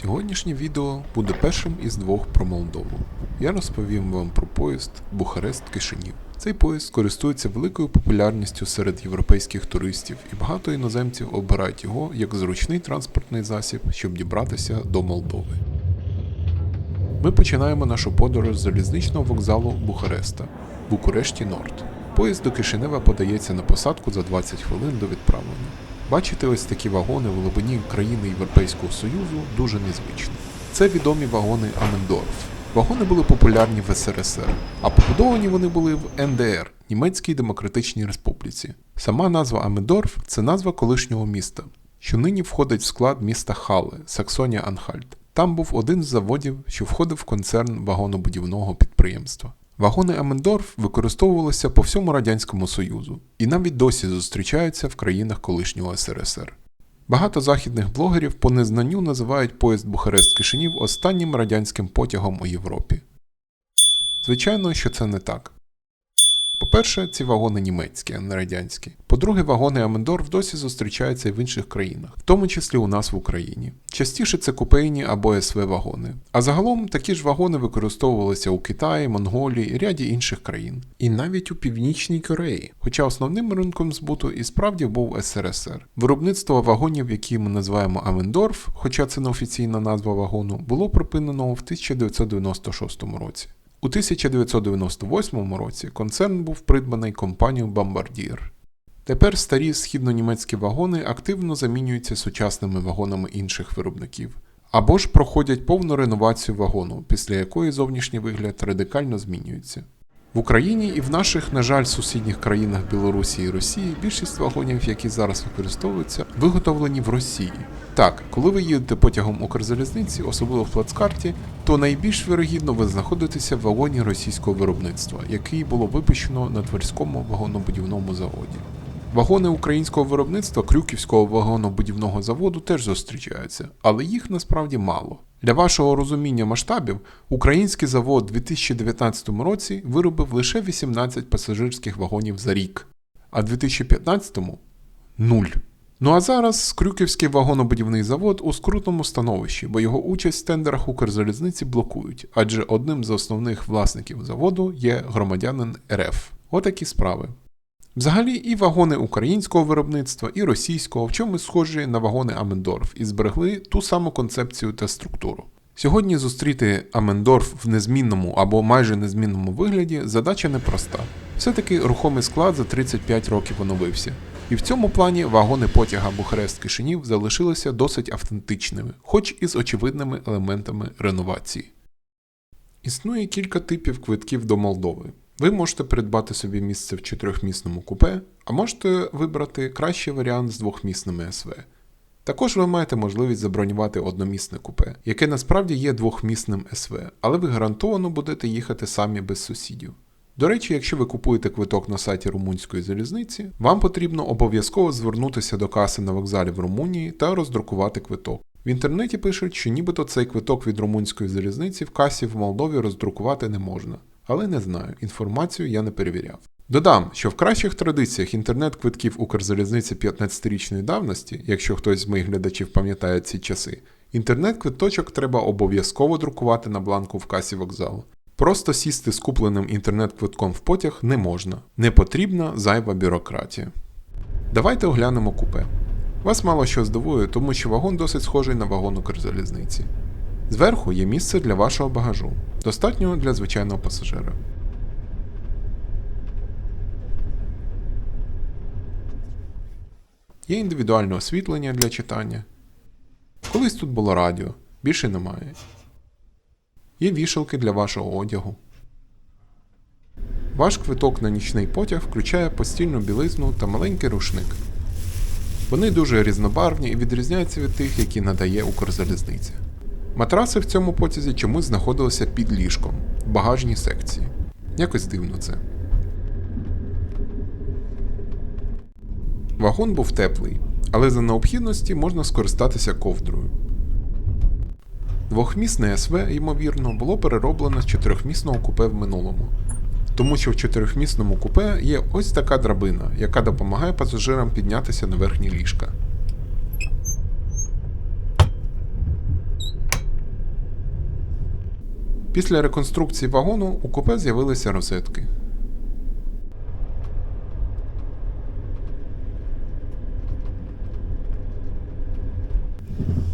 Сьогоднішнє відео буде першим із двох про Молдову. Я розповім вам про поїзд Бухарест Кишинів. Цей поїзд користується великою популярністю серед європейських туристів, і багато іноземців обирають його як зручний транспортний засіб, щоб дібратися до Молдови. Ми починаємо нашу подорож з залізничного вокзалу Бухареста Букурешті Норд. Поїзд до Кишинева подається на посадку за 20 хвилин до відправлення. Бачити ось такі вагони в глибині країни Європейського Союзу дуже незвично. Це відомі вагони Амендорф. Вагони були популярні в СРСР, а побудовані вони були в НДР Німецькій Демократичній Республіці. Сама назва Амендорф це назва колишнього міста, що нині входить в склад міста Хале, Саксонія Анхальт. Там був один з заводів, що входив в концерн вагонобудівного підприємства. Вагони Амендорф використовувалися по всьому Радянському Союзу і навіть досі зустрічаються в країнах колишнього СРСР. Багато західних блогерів по незнанню називають поїзд Бухарест Кишинів останнім радянським потягом у Європі. Звичайно, що це не так. По-перше, ці вагони німецькі, а не радянські. По-друге, вагони Амендорф досі зустрічаються і в інших країнах, в тому числі у нас в Україні. Частіше це купейні або СВ вагони. А загалом такі ж вагони використовувалися у Китаї, Монголії і ряді інших країн. І навіть у Північній Кореї. Хоча основним ринком збуту і справді був СРСР. Виробництво вагонів, які ми називаємо Амендорф, хоча це не офіційна назва вагону, було припинено в 1996 році. У 1998 році концерн був придбаний компанією Bombardier. Тепер старі східно-німецькі вагони активно замінюються сучасними вагонами інших виробників, або ж проходять повну реновацію вагону, після якої зовнішній вигляд радикально змінюється. В Україні і в наших, на жаль, сусідніх країнах Білорусі і Росії більшість вагонів, які зараз використовуються, виготовлені в Росії. Так, коли ви їдете потягом Укрзалізниці, особливо в плацкарті, то найбільш вірогідно ви знаходитеся в вагоні російського виробництва, який було випущено на Тверському вагонобудівному заводі. Вагони українського виробництва Крюківського вагонобудівного заводу теж зустрічаються, але їх насправді мало. Для вашого розуміння масштабів, український завод у 2019 році виробив лише 18 пасажирських вагонів за рік, а в 2015 – нуль. Ну а зараз Крюківський вагонобудівний завод у скрутному становищі, бо його участь в тендерах Укрзалізниці блокують, адже одним з основних власників заводу є громадянин РФ. Отакі справи. Взагалі, і вагони українського виробництва, і російського в чомусь схожі на вагони Амендорф і зберегли ту саму концепцію та структуру. Сьогодні зустріти Амендорф в незмінному або майже незмінному вигляді задача непроста. Все-таки рухомий склад за 35 років оновився. І в цьому плані вагони потяга Бухарест Кишинів залишилися досить автентичними, хоч і з очевидними елементами реновації. Існує кілька типів квитків до Молдови. Ви можете придбати собі місце в чотирьохмісному купе, а можете вибрати кращий варіант з двохмісними СВ. Також ви маєте можливість забронювати одномісне купе, яке насправді є двохмісним СВ, але ви гарантовано будете їхати самі без сусідів. До речі, якщо ви купуєте квиток на сайті румунської залізниці, вам потрібно обов'язково звернутися до каси на вокзалі в Румунії та роздрукувати квиток. В інтернеті пишуть, що нібито цей квиток від румунської залізниці в касі в Молдові роздрукувати не можна. Але не знаю, інформацію я не перевіряв. Додам, що в кращих традиціях інтернет-квитків Укрзалізниці 15-річної давності, якщо хтось з моїх глядачів пам'ятає ці часи, інтернет-квиточок треба обов'язково друкувати на бланку в касі вокзалу. Просто сісти з купленим інтернет-квитком в потяг не можна. Не потрібна зайва бюрократія. Давайте оглянемо купе. Вас мало що здивує, тому що вагон досить схожий на вагон Укрзалізниці. Зверху є місце для вашого багажу, достатньо для звичайного пасажира. Є індивідуальне освітлення для читання. Колись тут було радіо, більше немає. Є вішалки для вашого одягу. Ваш квиток на нічний потяг включає постільну білизну та маленький рушник. Вони дуже різнобарвні і відрізняються від тих, які надає Укрзалізниця. Матраси в цьому потязі чомусь знаходилися під ліжком в багажній секції. Якось дивно це. Вагон був теплий, але за необхідності можна скористатися ковдрою. Двохмісне СВ, ймовірно, було перероблено з чотирьохмісного купе в минулому. Тому що в чотирьохмісному купе є ось така драбина, яка допомагає пасажирам піднятися на верхні ліжка. Після реконструкції вагону у купе з'явилися розетки.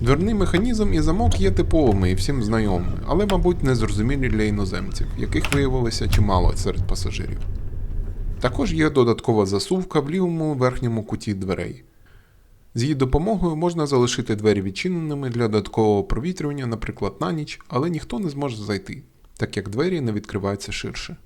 Дверний механізм і замок є типовими і всім знайомими, але, мабуть, незрозумілі для іноземців, яких виявилося чимало серед пасажирів. Також є додаткова засувка в лівому верхньому куті дверей. З її допомогою можна залишити двері відчиненими для додаткового провітрювання, наприклад, на ніч, але ніхто не зможе зайти, так як двері не відкриваються ширше.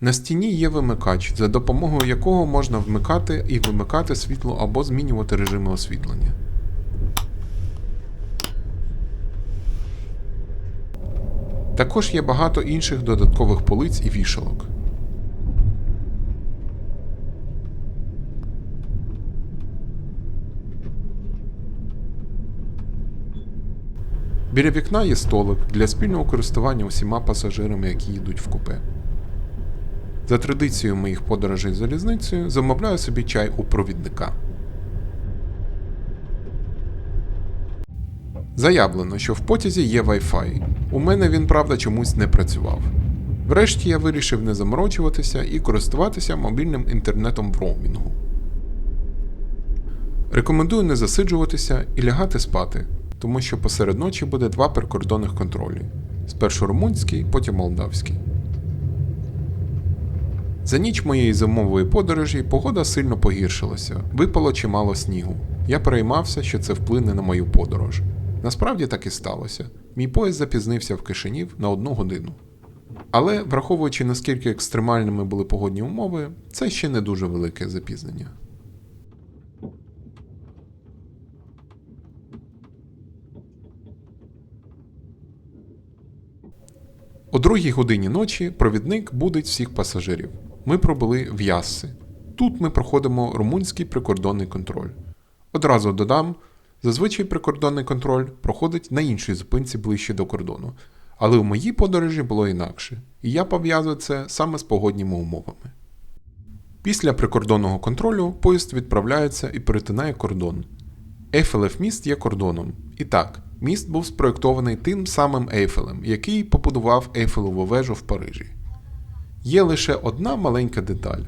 На стіні є вимикач, за допомогою якого можна вмикати і вимикати світло або змінювати режими освітлення. Також є багато інших додаткових полиць і вішалок. Біля вікна є столик для спільного користування усіма пасажирами, які їдуть в купе. За традицією моїх подорожей залізницею замовляю собі чай у провідника. Заявлено, що в потязі є Wi-Fi. У мене він, правда, чомусь не працював. Врешті я вирішив не заморочуватися і користуватися мобільним інтернетом в роумінгу. Рекомендую не засиджуватися і лягати спати, тому що посеред ночі буде два прикордонних контролі: спершу румунський, потім молдавський. За ніч моєї зимової подорожі погода сильно погіршилася, випало чимало снігу. Я переймався, що це вплине на мою подорож. Насправді так і сталося. Мій поїзд запізнився в Кишинів на одну годину. Але, враховуючи наскільки екстремальними були погодні умови, це ще не дуже велике запізнення. О другій годині ночі провідник будить всіх пасажирів. Ми пробули в Ясси. Тут ми проходимо румунський прикордонний контроль. Одразу додам, зазвичай прикордонний контроль проходить на іншій зупинці ближче до кордону. Але у моїй подорожі було інакше, і я пов'язую це саме з погодніми умовами. Після прикордонного контролю поїзд відправляється і перетинає кордон. Ейфелев міст є кордоном. І так, міст був спроєктований тим самим Ейфелем, який побудував Ейфелеву вежу в Парижі. Є лише одна маленька деталь.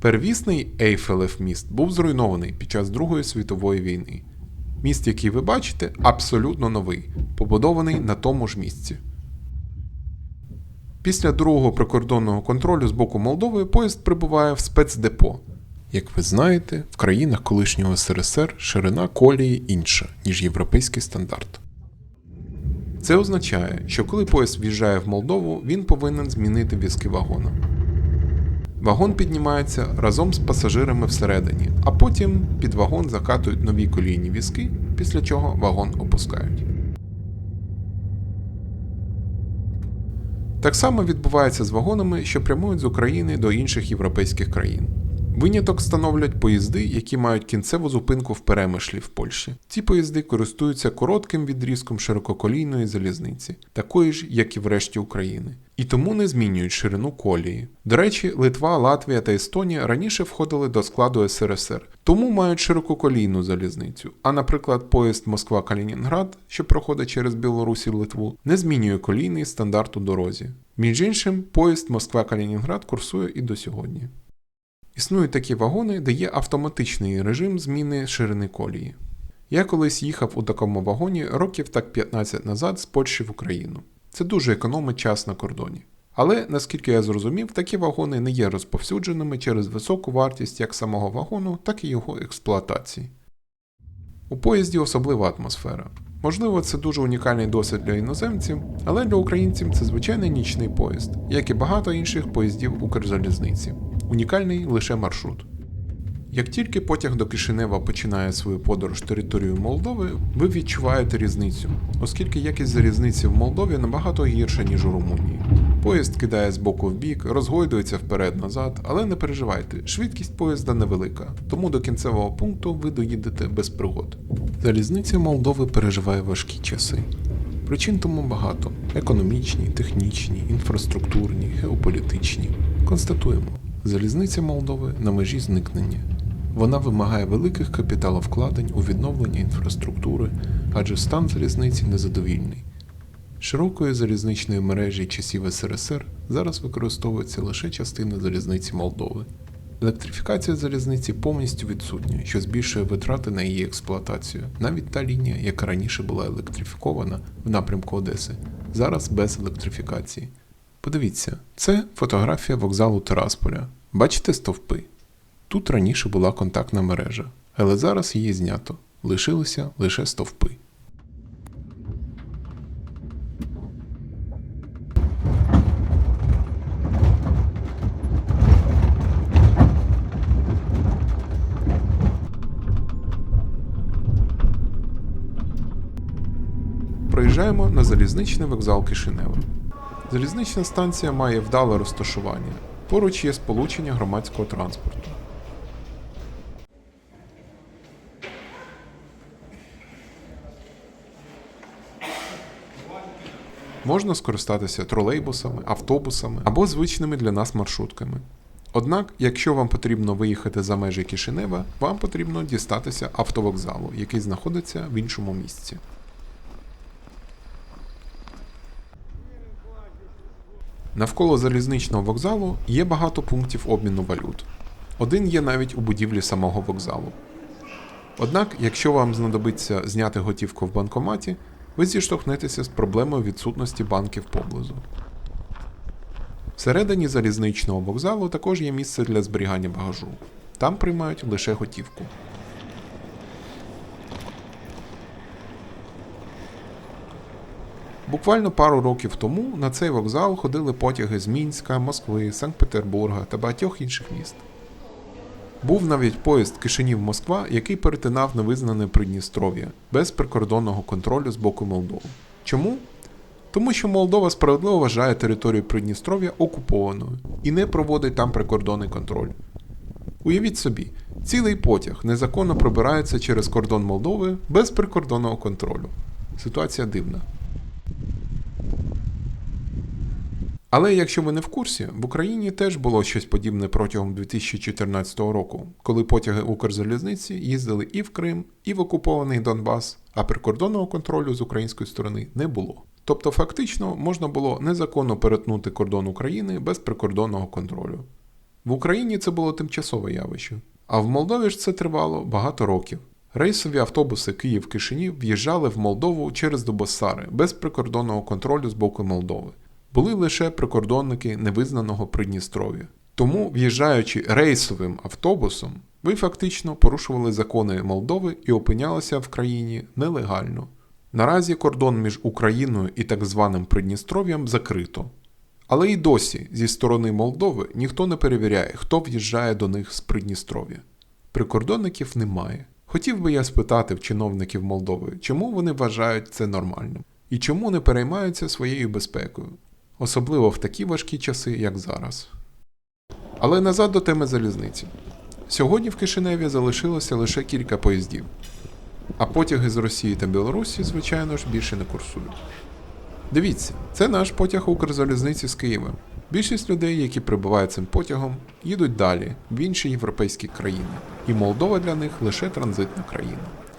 Первісний Ейфелев міст був зруйнований під час Другої світової війни. Міст, який ви бачите, абсолютно новий, побудований на тому ж місці. Після другого прикордонного контролю з боку Молдови поїзд прибуває в спецдепо. Як ви знаєте, в країнах колишнього СРСР ширина колії інша, ніж європейський стандарт. Це означає, що коли поїзд в'їжджає в Молдову, він повинен змінити візки вагона. Вагон піднімається разом з пасажирами всередині, а потім під вагон закатують нові колійні візки, після чого вагон опускають. Так само відбувається з вагонами, що прямують з України до інших європейських країн. Виняток становлять поїзди, які мають кінцеву зупинку в Перемишлі в Польщі. Ці поїзди користуються коротким відрізком ширококолійної залізниці, такої ж, як і в решті України, і тому не змінюють ширину колії. До речі, Литва, Латвія та Естонія раніше входили до складу СРСР, тому мають ширококолійну залізницю. А, наприклад, поїзд Москва-Калінінград, що проходить через Білорусь і Литву, не змінює колійний стандарт у дорозі. Між іншим, поїзд Москва-Калінінград курсує і до сьогодні. Існують такі вагони, де є автоматичний режим зміни ширини колії. Я колись їхав у такому вагоні років так 15 назад з Польщі в Україну. Це дуже економить час на кордоні. Але, наскільки я зрозумів, такі вагони не є розповсюдженими через високу вартість як самого вагону, так і його експлуатації. У поїзді особлива атмосфера. Можливо, це дуже унікальний досвід для іноземців, але для українців це звичайний нічний поїзд, як і багато інших поїздів Укрзалізниці. Унікальний лише маршрут. Як тільки потяг до Кишинева починає свою подорож територією Молдови, ви відчуваєте різницю, оскільки якість залізниці в Молдові набагато гірша, ніж у Румунії. Поїзд кидає з боку в бік, розгойдується вперед-назад, але не переживайте, швидкість поїзда невелика, тому до кінцевого пункту ви доїдете без пригод. Залізниця Молдови переживає важкі часи. Причин тому багато: економічні, технічні, інфраструктурні, геополітичні. Констатуємо, залізниця Молдови на межі зникнення. Вона вимагає великих капіталовкладень у відновлення інфраструктури, адже стан залізниці незадовільний. Широкої залізничної мережі часів СРСР зараз використовується лише частина залізниці Молдови. Електрифікація залізниці повністю відсутня, що збільшує витрати на її експлуатацію. Навіть та лінія, яка раніше була електрифікована в напрямку Одеси, зараз без електрифікації. Подивіться, це фотографія вокзалу Тарасполя. Бачите стовпи? Тут раніше була контактна мережа, але зараз її знято. Лишилися лише стовпи. Проїжджаємо на залізничний вокзал Кишинева. Залізнична станція має вдале розташування. Поруч є сполучення громадського транспорту. Можна скористатися тролейбусами, автобусами або звичними для нас маршрутками. Однак, якщо вам потрібно виїхати за межі Кишинева, вам потрібно дістатися автовокзалу, який знаходиться в іншому місці. Навколо залізничного вокзалу є багато пунктів обміну валют. Один є навіть у будівлі самого вокзалу. Однак, якщо вам знадобиться зняти готівку в банкоматі, ви зіштовхнетеся з проблемою відсутності банків поблизу. Всередині залізничного вокзалу також є місце для зберігання багажу. Там приймають лише готівку. Буквально пару років тому на цей вокзал ходили потяги з Мінська, Москви, Санкт-Петербурга та багатьох інших міст. Був навіть поїзд Кишинів-Москва, який перетинав невизнане Придністров'я без прикордонного контролю з боку Молдови. Чому? Тому що Молдова справедливо вважає територію Придністров'я окупованою і не проводить там прикордонний контроль. Уявіть собі, цілий потяг незаконно пробирається через кордон Молдови без прикордонного контролю. Ситуація дивна. Але якщо ви не в курсі, в Україні теж було щось подібне протягом 2014 року, коли потяги Укрзалізниці їздили і в Крим, і в окупований Донбас, а прикордонного контролю з української сторони не було. Тобто, фактично, можна було незаконно перетнути кордон України без прикордонного контролю. В Україні це було тимчасове явище, а в Молдові ж це тривало багато років. Рейсові автобуси Київ-Кишинів в'їжджали в Молдову через Дубосари без прикордонного контролю з боку Молдови були лише прикордонники невизнаного Придністров'я. Тому, в'їжджаючи рейсовим автобусом, ви фактично порушували закони Молдови і опинялися в країні нелегально. Наразі кордон між Україною і так званим Придністров'ям закрито. Але і досі зі сторони Молдови ніхто не перевіряє, хто в'їжджає до них з Придністров'я. Прикордонників немає. Хотів би я спитати в чиновників Молдови, чому вони вважають це нормальним і чому не переймаються своєю безпекою особливо в такі важкі часи, як зараз. Але назад до теми залізниці. Сьогодні в Кишиневі залишилося лише кілька поїздів, а потяги з Росії та Білорусі, звичайно ж, більше не курсують. Дивіться, це наш потяг Укрзалізниці з Києва. Більшість людей, які прибувають цим потягом, їдуть далі в інші європейські країни, і Молдова для них лише транзитна країна.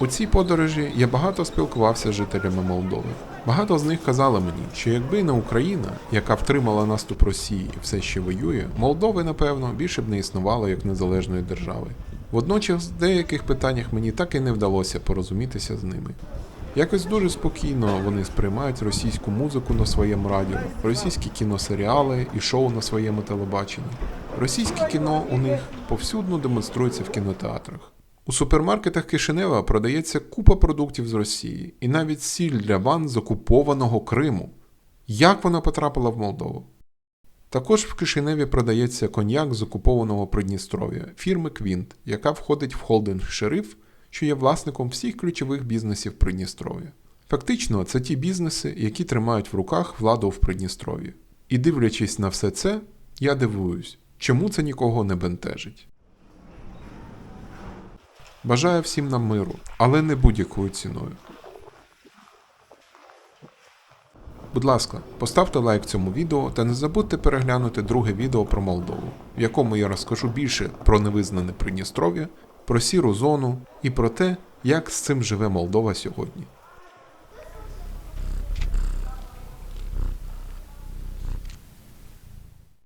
У цій подорожі я багато спілкувався з жителями Молдови. Багато з них казали мені, що якби не Україна, яка втримала наступ Росії і все ще воює, Молдови, напевно, більше б не існувало як незалежної держави. Водночас, в деяких питаннях мені так і не вдалося порозумітися з ними. Якось дуже спокійно вони сприймають російську музику на своєму радіо, російські кіносеріали і шоу на своєму телебаченні. Російське кіно у них повсюдно демонструється в кінотеатрах. У супермаркетах Кишинева продається купа продуктів з Росії і навіть сіль для ван з окупованого Криму. Як вона потрапила в Молдову? Також в Кишиневі продається коньяк з окупованого Придністров'я фірми Квінт, яка входить в холдинг Шериф, що є власником всіх ключових бізнесів Придністров'я. Фактично, це ті бізнеси, які тримають в руках владу в Придністров'ї. І дивлячись на все це, я дивуюсь, чому це нікого не бентежить. Бажаю всім нам миру, але не будь-якою ціною. Будь ласка, поставте лайк цьому відео та не забудьте переглянути друге відео про Молдову, в якому я розкажу більше про невизнане Придністров'я, про сіру зону і про те, як з цим живе Молдова сьогодні.